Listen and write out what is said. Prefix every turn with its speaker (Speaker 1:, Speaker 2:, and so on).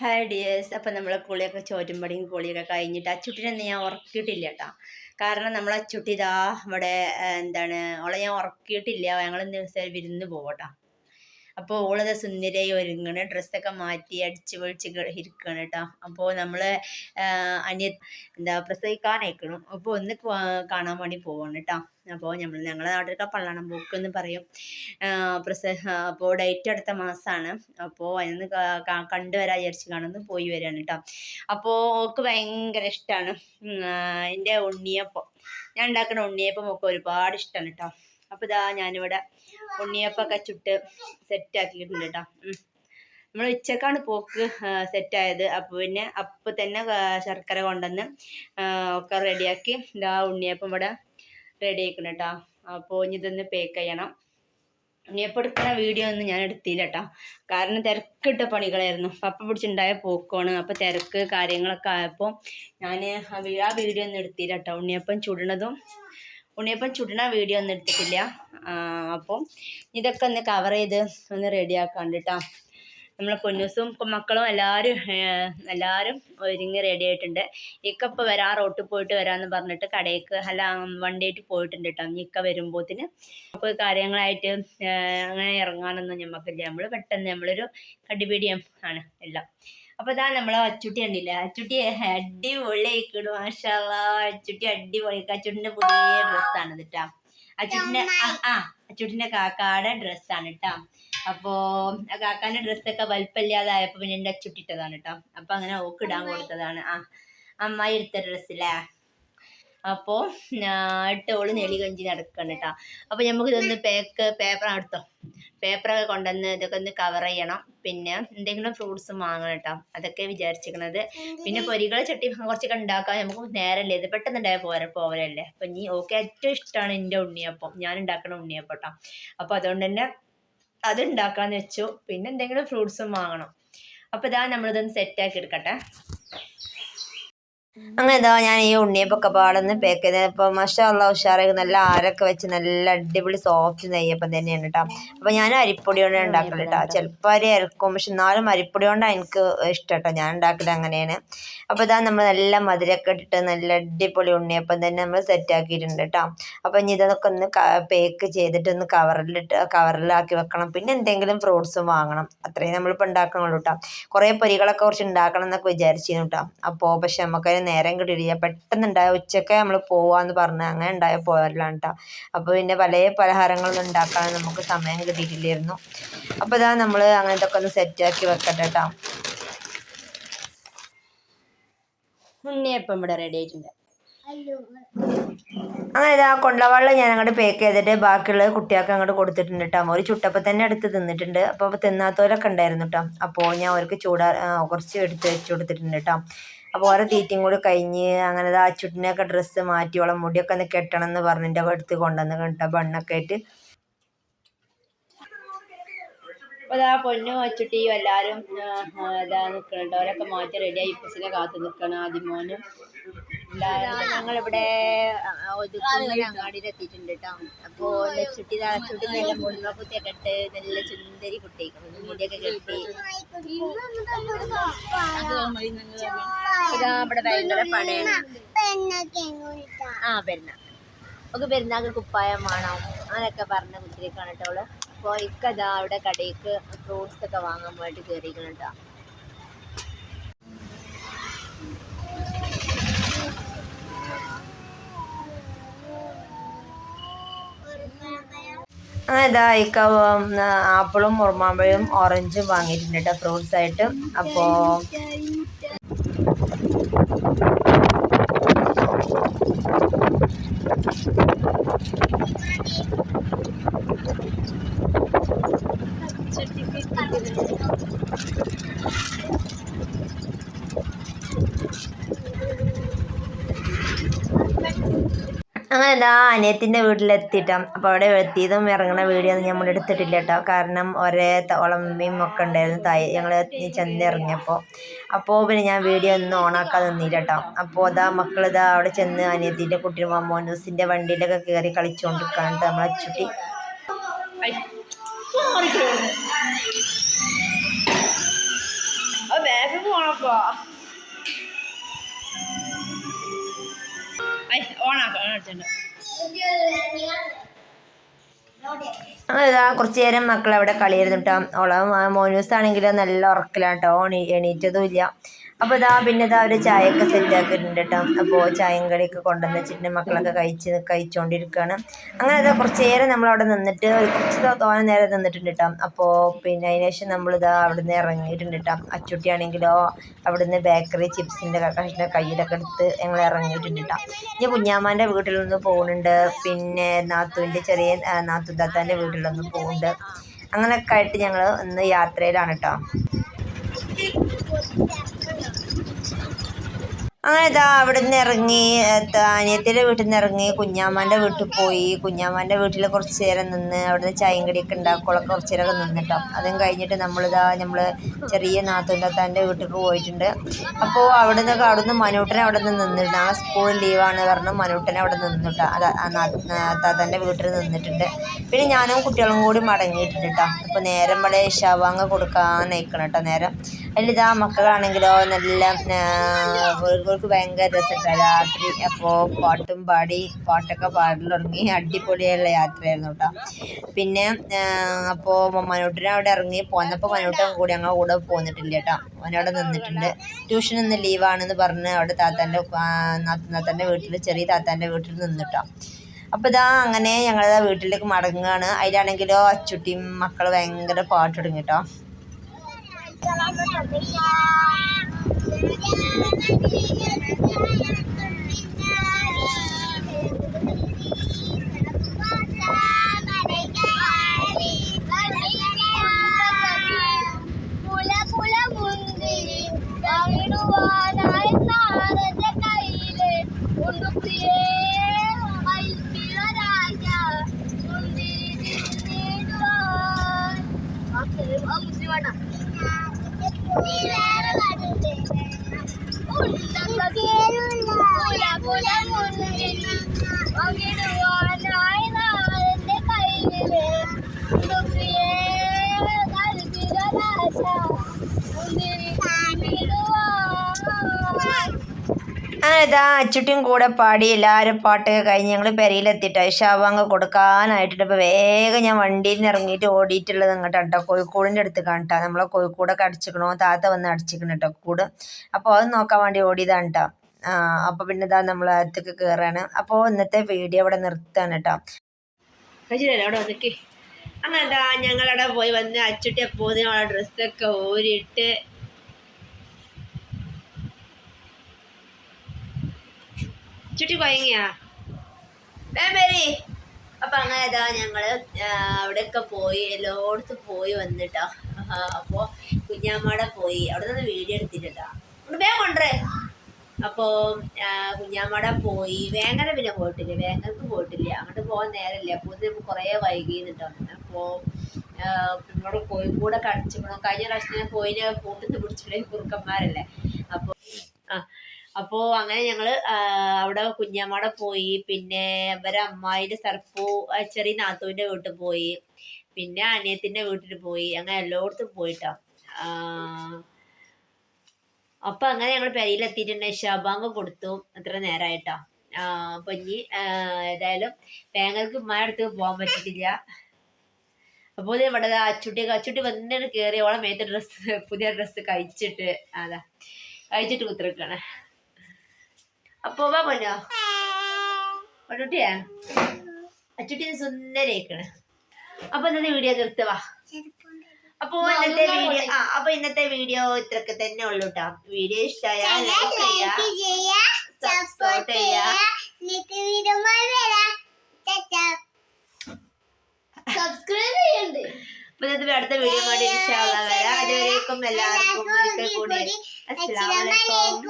Speaker 1: Hi dears അപ്പം നമ്മൾ കുളിയൊക്കെ ചോറ്റുംപടിയും കുളിയൊക്കെ കഴിഞ്ഞിട്ട് അച്ചുട്ടിനെ ഞാൻ ഉറക്കിയിട്ടില്ല കേട്ടോ. കാരണം നമ്മൾ അച്ചുട്ടി ഇതാ ഇവിടെ എന്താണ് അവളെ ഞാൻ ഉറക്കിയിട്ടില്ല. ഞങ്ങൾ ദിവസം വിരുന്ന് പോകട്ടോ അപ്പോൾ ഓളത് സുന്ദരയായി ഒരുങ്ങണ് ഡ്രസ്സൊക്കെ മാറ്റി അടിച്ച് പൊളിച്ച് ഇരിക്കണം കേട്ടോ അപ്പോൾ നമ്മൾ അനിയ എന്താ പ്രസവിക്കാനയക്കണം. അപ്പോൾ ഒന്ന് കാണാൻ വേണ്ടി പോവാണ് കേട്ടോ അപ്പോൾ നമ്മൾ ഞങ്ങളുടെ നാട്ടിലൊക്കെ പള്ളണം പോക്ക് എന്ന് പറയും പ്രസ അപ്പോൾ ഡേറ്റ് അടുത്ത മാസമാണ് അപ്പോൾ അതിന്ന് കണ്ടുവരാ വിചാരിച്ച് കാണുന്നു പോയി വരാണ് കേട്ടോ അപ്പോൾ ഓക്ക് ഭയങ്കര ഇഷ്ടമാണ് എന്റെ ഉണ്ണിയപ്പം. ഞാൻ ഉണ്ടാക്കുന്ന ഉണ്ണിയപ്പം ഒക്കെ ഒരുപാട് ഇഷ്ടമാണ് കേട്ടോ അപ്പോൾ ഇതാ ഞാനിവിടെ ഉണ്ണിയപ്പൊക്കെ ചുട്ട് സെറ്റാക്കിയിട്ടുണ്ട് കേട്ടോ നമ്മൾ ഉച്ചക്കാണ് പോക്ക് സെറ്റായത് അപ്പോൾ പിന്നെ അപ്പോൾ തന്നെ ശർക്കര കൊണ്ടുവന്ന് ഒക്കെ റെഡിയാക്കി ഇതാ ഉണ്ണിയപ്പം ഇവിടെ റെഡി ആക്കണം കേട്ടോ അപ്പോൾ ഇനി ഇതൊന്ന് പേക്ക് ചെയ്യണം. ഉണ്ണിയപ്പം എടുക്കുന്ന വീഡിയോ ഒന്നും ഞാൻ എടുത്തില്ല കേട്ടോ കാരണം തിരക്കിട്ട പണികളായിരുന്നു. പപ്പ പിടിച്ചുണ്ടായ പോക്കാണ്. അപ്പോൾ തിരക്ക് കാര്യങ്ങളൊക്കെ ആയപ്പോൾ ഞാൻ ആ വീഡിയോ ഒന്നും എടുത്തില്ല കേട്ടോ ഉണ്ണിയപ്പം ചുടണതും ഉണ്ണിയപ്പം ചുടണ വീഡിയോ ഒന്നും എടുത്തിട്ടില്ല. അപ്പം ഇതൊക്കെ ഒന്ന് കവർ ചെയ്ത് ഒന്ന് റെഡിയാക്കാണ്ട് കേട്ടോ നമ്മളെ പൊന്നൂസും ഇപ്പം മക്കളും എല്ലാവരും എല്ലാവരും ഒരുങ്ങി റെഡി ആയിട്ടുണ്ട്. ഇക്ക ഇപ്പോൾ വരാ റോട്ടിൽ പോയിട്ട് വരാമെന്ന് പറഞ്ഞിട്ട് കടയ്ക്ക് അല്ല വണ്ടിയായിട്ട് പോയിട്ടുണ്ട് കേട്ടോ ഇക്ക വരുമ്പോത്തിന് അപ്പോൾ കാര്യങ്ങളായിട്ട് അങ്ങനെ ഇറങ്ങാനൊന്നും ഞമ്മക്കില്ല. നമ്മൾ പെട്ടെന്ന് നമ്മളൊരു കടിപിടിയം ആണ് എല്ലാം. അപ്പോൾ ഇതാ നമ്മളെ അച്ചുട്ടി കണ്ടില്ല? അച്ചുട്ടി അടിപൊളിയായിക്കിടും മാഷാല്ലാ. അച്ചുട്ടി അടിപൊളി. അച്ചുട്ടിന്റെ പുതിയ ഡ്രസ്സാണ് കേട്ടോ അച്ചുട്ടിന്റെ ആ അച്ചുട്ടിന്റെ കാക്കാടെ ഡ്രസ്സാണ് കേട്ടോ അപ്പോൾ ആ കാക്കാന്റെ ഡ്രസ്സൊക്കെ വലിപ്പമില്ലാതായപ്പോൾ പിന്നെ എന്റെ അച്ചുട്ടിട്ടതാണ് കേട്ടോ അപ്പോൾ അങ്ങനെ ഓക്ക് ഇടാൻ കൊടുത്തതാണ്. ആ അമ്മായി എടുത്ത ഡ്രസ്സില്ലേ അപ്പോൾ ഇട്ടോൾ നെളി കഞ്ചി നടക്കണം കേട്ടോ അപ്പോൾ നമുക്ക് ഇതൊന്ന് പേക്ക് പേപ്പർ എടുത്തോ. പേപ്പറൊക്കെ കൊണ്ടുവന്ന് ഇതൊക്കെ ഒന്ന് കവർ ചെയ്യണം. പിന്നെ എന്തെങ്കിലും ഫ്രൂട്ട്സ് വാങ്ങണം കേട്ടോ അതൊക്കെ വിചാരിച്ചിരിക്കണത്. പിന്നെ പൊരികളെ ചട്ടി കുറച്ചൊക്കെ ഉണ്ടാക്കാൻ നമുക്ക് നേരല്ലേ. ഇത് പെട്ടെന്ന് ഉണ്ടായ പോര പോവലല്ലേ. അപ്പം ഇനി ഓക്കെ ഏറ്റവും ഇഷ്ടമാണ് എന്റെ ഉണ്ണിയപ്പം. ഞാൻ ഉണ്ടാക്കണ ഉണ്ണിയപ്പം കേട്ടോ അപ്പോൾ അതുകൊണ്ട് തന്നെ അത് ഉണ്ടാക്കാന്ന് വെച്ചു. പിന്നെ എന്തെങ്കിലും ഫ്രൂട്ട്സും വാങ്ങണം. അപ്പോൾ ഇതാ നമ്മളിതൊന്ന് സെറ്റാക്കി എടുക്കട്ടെ. അങ്ങനെ എന്താ ഞാൻ ഈ ഉണ്ണിയപ്പൊക്കെ പാടുന്ന പേക്ക് ചെയ്ത് ഇപ്പോൾ മഷാല്ല ഉഷാറൊക്കെ നല്ല ആരൊക്കെ വെച്ച് നല്ല അടിപൊളി സോഫ്റ്റ് നെയ്യപ്പം തന്നെയാണ് കേട്ടോ അപ്പോൾ ഞാൻ അരിപ്പൊടി കൊണ്ട് ഉണ്ടാക്കൽ കേട്ടോ ചിലപ്പോൾ അരി ഇറക്കും പക്ഷെ എന്നാലും അരിപ്പൊടി കൊണ്ടാണ് എനിക്ക് ഇഷ്ടം കേട്ടോ ഞാൻ ഉണ്ടാക്കൽ അങ്ങനെയാണ്. അപ്പോൾ ഇതാ നമ്മൾ നല്ല മധുരമൊക്കെ ഇട്ടിട്ട് നല്ല അടിപൊളി ഉണ്ണിയപ്പം തന്നെ നമ്മൾ സെറ്റ് ആക്കിയിട്ടുണ്ട് കേട്ടോ അപ്പോൾ ഇനി ഇതൊക്കെ ഒന്ന് പേക്ക് ചെയ്തിട്ട് ഒന്ന് കവറിലിട്ട് കവറിലാക്കി വെക്കണം. പിന്നെ എന്തെങ്കിലും ഫ്രൂട്ട്സും വാങ്ങണം. അത്രയും നമ്മളിപ്പോൾ ഉണ്ടാക്കണുള്ളൂ കേട്ടോ കുറേ പൊരികളൊക്കെ കുറച്ച് ഉണ്ടാക്കണം എന്നൊക്കെ വിചാരിച്ചിരുന്നു കേട്ടോ അപ്പോൾ പക്ഷെ നമുക്കതിന് നേരം കിട്ടിയില്ല പെട്ടെന്ന് ഉണ്ടായ ഉച്ചയ്ക്ക് നമ്മൾ പോവാന്ന് പറഞ്ഞ് അങ്ങനെ ഉണ്ടായ പോരലാണ് കേട്ടോ അപ്പോൾ പിന്നെ പല പലഹാരങ്ങളൊന്നും ഉണ്ടാക്കാൻ നമുക്ക് സമയം കിട്ടിയിട്ടില്ലായിരുന്നു. അപ്പോൾ ഇതാ നമ്മൾ അങ്ങനത്തെ ഒക്കെ ഒന്ന് സെറ്റാക്കി വെക്കട്ടെ കേട്ടോ ഉണ്ണിയപ്പം ഇവിടെ റെഡി ആയിട്ടുണ്ട്. അങ്ങനെ ഇതാ കൊണ്ടവെള്ളം ഞാൻ അങ്ങോട്ട് പേക്ക് ചെയ്തിട്ട് ബാക്കിയുള്ളത് കുട്ടികൾക്ക് അങ്ങോട്ട് കൊടുത്തിട്ടുണ്ട് കേട്ടോ ഒരു ചുട്ടപ്പം തന്നെ എടുത്ത് തിന്നിട്ടുണ്ട്. അപ്പോൾ തിന്നാത്തവരൊക്കെ ഉണ്ടായിരുന്നു കേട്ടോ അപ്പോൾ ഞാൻ അവർക്ക് ചൂടാ കുറച്ച് എടുത്ത് വെച്ച് കൊടുത്തിട്ടുണ്ട് കേട്ടോ അപ്പോൾ ഓരോ തീറ്റയും കൂടി കഴിഞ്ഞ് അങ്ങനെ ആ ചുട്ടിനൊക്കെ ഡ്രസ്സ് മാറ്റി ഓളം മുടിയൊക്കെ ഒന്ന് കെട്ടണം എന്ന് പറഞ്ഞിട്ട് അടുത്ത് കൊണ്ടുവന്ന് കേട്ടോ ബണ്ണൊക്കെ ആയിട്ട്. അപ്പോൾ ആ പൊന്നു വച്ചുട്ടിയും എല്ലാവരും ഇതാ നിൽക്കുന്നുണ്ട് അവരൊക്കെ മാറ്റി റെഡിയായി ഇപ്പസിനെ കാത്ത് നിൽക്കണം ആദ്യമോനും ഞങ്ങളിവിടെ ഒതുക്കുന്ന അങ്ങാടിയിൽ എത്തിയിട്ടുണ്ട് കേട്ടോ അപ്പോൾ ലച്ചുട്ടി ചുട്ടി നല്ല മുഴുവക്കുത്തിയൊക്കെ ഇട്ട് നല്ല ചുന്തരി കുട്ടിയൊക്കെ മുടിയൊക്കെ കെട്ടി. ഇതാ ഇവിടെ ഭയങ്കര പടയാണ്. ആ പെരുന്നാൾ. നമുക്ക് പെരുന്നാൾക്ക് കുപ്പായം വേണം. അങ്ങനെയൊക്കെ പറഞ്ഞ കുത്തിരിക്കാണ് കേട്ടോ അവൾ. അപ്പോൾ ഇക്കതാ അവിടെ കടയിലേക്ക് ഫ്രൂട്ട്സ് ഒക്കെ വാങ്ങാൻ വേണ്ടി കയറിയിരിക്കണം കേട്ടോ. അങ്ങനെ ഇതാ ആപ്പിളും ഉറുമാമ്പഴവും ഓറഞ്ചും വാങ്ങിയിട്ടുണ്ട് കേട്ടോ ഫ്രൂട്ട്സ് ആയിട്ട്. അപ്പോൾ അങ്ങനെ എന്താ അനിയത്തിന്റെ വീട്ടിലെത്തിയിട്ടാം അപ്പോൾ അവിടെ എത്തിയതും ഇറങ്ങുന്ന വീഡിയോ ഒന്നും നമ്മൾ എടുത്തിട്ടില്ല കേട്ടോ. കാരണം ഒരേ ഉളമ്മയും ഒക്കെ ഉണ്ടായിരുന്നു. തായി ഞങ്ങൾ ചെന്ന് ഇറങ്ങിയപ്പോൾ അപ്പോൾ പിന്നെ ഞാൻ വീഡിയോ ഒന്നും ഓണാക്കാൻ നിന്നില്ല കേട്ടോ. അപ്പോൾ അതാ മക്കൾ ഇതാ അവിടെ ചെന്ന് അനിയത്തിന്റെ കുട്ടി മോനൂസിന്റെ വണ്ടിയിലൊക്കെ കയറി കളിച്ചുകൊണ്ടിരിക്കുകയാണ് ട്ടോ നമ്മളെ ചുട്ടി. ബാഗ്
Speaker 2: ഓണാക്കോ ഓണാക്കോ. ഓണാക്കിട്ടുണ്ട് അങ്ങനെ ഇതാ കുറച്ച് നേരം മക്കൾ അവിടെ കളിയായിരുന്നു കേട്ടോ ഓളം മോനൂസ് ആണെങ്കിൽ നല്ല ഉറക്കിലാണ് കേട്ടോ എണീ എണീറ്റതും ഇല്ല. അപ്പോൾ ഇതാ പിന്നെ ഇതാ ഒരു ചായയൊക്കെ സെറ്റ് ആക്കിയിട്ടുണ്ട് കേട്ടോ അപ്പോൾ ചായയും കടിയൊക്കെ കൊണ്ടുവന്ന് വെച്ചിട്ട് മക്കളൊക്കെ കഴിച്ച് കഴിച്ചുകൊണ്ടിരിക്കുകയാണ് അങ്ങനെ ഇതാ കുറച്ച് നേരം നമ്മളവിടെ നിന്നിട്ട് കുറച്ച് തോനെ നേരം നിന്നിട്ടുണ്ട് കേട്ടോ അപ്പോൾ പിന്നെ അതിന് ശേഷം നമ്മളിതാ അവിടെ നിന്ന് ഇറങ്ങിയിട്ടുണ്ട് കേട്ടോ അച്ചുട്ടിയാണെങ്കിലോ അവിടുന്ന് ബേക്കറി ചിപ്സിന്റെ കഷ്ണം കയ്യിലൊക്കെ എടുത്ത് ഞങ്ങൾ ഇറങ്ങിയിട്ടുണ്ട് കേട്ടോ ഇനി കുഞ്ഞാമാന്റെ വീട്ടിൽ നിന്ന് പോകുന്നുണ്ട് പിന്നെ നാത്തുവിന്റെ ചെറിയ നാത്തു നാത്തു താത്താന്റെ നിന്ന് പോകുന്നുണ്ട് അങ്ങനെയൊക്കെ ആയിട്ട് ഞങ്ങൾ ഇന്ന് യാത്രയിലാണ് കേട്ടോ അങ്ങനെ ഇതാ അവിടെ നിന്ന് ഇറങ്ങി അനിയത്തിന്റെ വീട്ടിൽ നിന്ന് ഇറങ്ങി കുഞ്ഞാമ്മാന്റെ വീട്ടിൽ പോയി. കുഞ്ഞാമ്മാന്റെ വീട്ടിൽ കുറച്ച് നേരം നിന്ന് അവിടുന്ന് ചായയും കടിയൊക്കെ ഉണ്ടാക്കുള്ള കുറച്ച് നേരമൊക്കെ നിന്നിട്ടോ. അതും കഴിഞ്ഞിട്ട് നമ്മളിതാ നമ്മൾ ചെറിയ നാത്തുണ്ടത്താന്റെ വീട്ടിൽ പോയിട്ടുണ്ട്. അപ്പോൾ അവിടെ നിന്ന് അവിടെ നിന്ന് മനൂട്ടനെ അവിടെ നിന്ന് നിന്നിട്ട് നാളെ സ്കൂൾ ലീവാണ് കാരണം മനൂട്ടനെ അവിടെ നിന്നിട്ടോ. താത്താന്റെ വീട്ടിൽ നിന്നിട്ടുണ്ട്. പിന്നെ ഞാനും കുട്ടികളും കൂടി മടങ്ങിയിട്ടുണ്ട് കേട്ടോ. അപ്പോൾ നേരം ഇവിടെ ശവാങ്ങ കൊടുക്കാൻ നിൽക്കണം കേട്ടോ. നേരം അതിലിതാ മക്കളാണെങ്കിലോ നല്ല അവർക്ക് ഭയങ്കര രസമുണ്ട് രാത്രി. അപ്പോൾ പാട്ടും പാടി പാട്ടൊക്കെ പാടൽ തുടങ്ങി അടിപൊളിയുള്ള യാത്രയായിരുന്നു കേട്ടോ. പിന്നെ അപ്പോൾ മനോട്ടിനെ അവിടെ ഇറങ്ങി പോന്നപ്പോൾ മനോട്ടൻ കൂടി ഞങ്ങൾ കൂടെ പോന്നിട്ടില്ല കേട്ടോ. അവനവിടെ നിന്നിട്ടുണ്ട്. ട്യൂഷൻ ഇന്ന് ലീവാണെന്ന് പറഞ്ഞ് അവിടെ താത്താന്റെ താത്താന്റെ വീട്ടിൽ ചെറിയ താത്താന്റെ വീട്ടിൽ നിന്നിട്ടോ. അപ്പോൾ ഇതാ അങ്ങനെ ഞങ്ങളിതാ വീട്ടിലേക്ക് മടങ്ങുകയാണ്. അതിലാണെങ്കിലോ അച്ചുട്ടിയും മക്കൾ ഭയങ്കര പാട്ട് തുടങ്ങി കേട്ടോ.
Speaker 3: Yeah. Hola, hola, hola.
Speaker 2: അങ്ങനെ ഇതാ അച്ചുട്ടിയും കൂടെ പാടി എല്ലാവരും പാട്ടൊക്കെ കഴിഞ്ഞ് ഞങ്ങൾ പെരയിലെത്തിയിട്ട് ഷാവാങ്ങ് കൊടുക്കാനായിട്ടുണ്ട്. അപ്പോൾ വേഗം ഞാൻ വണ്ടിയിൽ നിന്ന് ഇറങ്ങിയിട്ട് ഓടിയിട്ടുള്ളത് ഇങ്ങോട്ട് കേട്ടോ കോഴിക്കോടിന്റെ അടുത്ത് കാണട്ടാ നമ്മളെ കോഴിക്കോടൊക്കെ അടിച്ചിക്കണോ. താത്ത വന്ന് അടിച്ചിക്കണം കേട്ടോ കൂട്. അപ്പോൾ അത് നോക്കാൻ വേണ്ടി ഓടിയതാണ് കേട്ടോ അപ്പോൾ പിന്നെ ഇതാ നമ്മൾ അകത്തേക്ക് കയറാണ് അപ്പോൾ ഇന്നത്തെ വീഡിയോ ഇവിടെ നിർത്തുകയാണ് കേട്ടോ അവിടെ അങ്ങനെ ഞങ്ങളവിടെ പോയി വന്ന് അച്ചുട്ടി അപ്പോൾ ഡ്രസ്സൊക്കെ ഊരിയിട്ട് ചുറ്റി കൊയങ്ങിയാ വേമ്പേരി അപ്പൊ അങ്ങനെ ഇതാ ഞങ്ങൾ അവിടെയൊക്കെ പോയി എല്ലായിടത്തും പോയി വന്നിട്ടാ. അപ്പോ കുഞ്ഞാമ്മയുടെ പോയി. അവിടെ നിന്ന് വീഡിയോ എടുത്തിട്ടുണ്ടോ? വേഗം കൊണ്ടേ അപ്പോ ആ, കുഞ്ഞാമ്മയുടെ പോയി. വേങ്ങര പിന്നെ പോയിട്ടില്ല. വേങ്ങർക്ക് പോയിട്ടില്ല. അങ്ങോട്ട് പോകാൻ നേരമില്ല. അപ്പോൾ ഇത് കുറേ അപ്പോ നമ്മുടെ കോഴിക്കൂടെ കടിച്ചു കഴിഞ്ഞ പ്രാവശ്യം ഞാൻ കോയിനെ കൂട്ടത്ത് പിടിച്ചിട്ടുണ്ടെങ്കിൽ കുറുക്കന്മാരല്ലേ? അപ്പോൾ ആ അപ്പോൾ അങ്ങനെ ഞങ്ങൾ അവിടെ കുഞ്ഞമ്മയുടെ പോയി. പിന്നെ ഇവരെ അമ്മായിന്റെ സർപ്പു ചെറിയ നാത്തുവിന്റെ വീട്ടിൽ പോയി. പിന്നെ അനിയത്തിന്റെ വീട്ടിൽ പോയി. അങ്ങനെ എല്ലായിടത്തും പോയിട്ടാ. അപ്പം അങ്ങനെ ഞങ്ങൾ പെരയിലെത്തിയിട്ടുണ്ട്. ഷബാങ്ക് കൊടുത്തു. അത്ര നേരമായിട്ടാ അപ്പം ഇനി ഏതായാലും പേങ്ങൾക്ക് ഉമ്മായ അടുത്ത് പോകാൻ പറ്റിയിട്ടില്ല. അപ്പോൾ ഇവിടെ അച്ചുട്ടി അച്ചുട്ടി വന്നിട്ട് കയറി ഓളെ മേത്തെ ഡ്രസ്സ് പുതിയ ഡ്രസ്സ് കഴിച്ചിട്ട് അതാ കഴിച്ചിട്ട് കുത്തിരിക്കാണ്. അപ്പോ വാ പൊന്നോ. പൊന്നുട്ടിയാ? അച്ചുട്ടി സുന്ദരേക്കണ് അപ്പൊ ഇന്നത്തെ വീഡിയോ നിർത്തുവാ അപ്പൊ ഇന്നത്തെ വീഡിയോ ആ അപ്പൊ ഇന്നത്തെ വീഡിയോ ഇത്രക്ക് തന്നെ ഉള്ളൂ കേട്ടോ വീഡിയോ ഇഷ്ടമായാൽ ലൈക്ക് ചെയ്യാ സബ്സ്ക്രൈബ് ചെയ്യാ.
Speaker 3: സബ്സ്ക്രൈബ് ചെയ്യണ്ടേ?
Speaker 2: അപ്പൊ ഇന്നത്തെ അടുത്ത വീഡിയോ വേണ്ടി ഇൻഷാല്ല വരാം. അതുവരേക്കും എല്ലാവർക്കും ഒരിക്കൽ കൂടി.
Speaker 3: അസ്സലാമലൈക്കും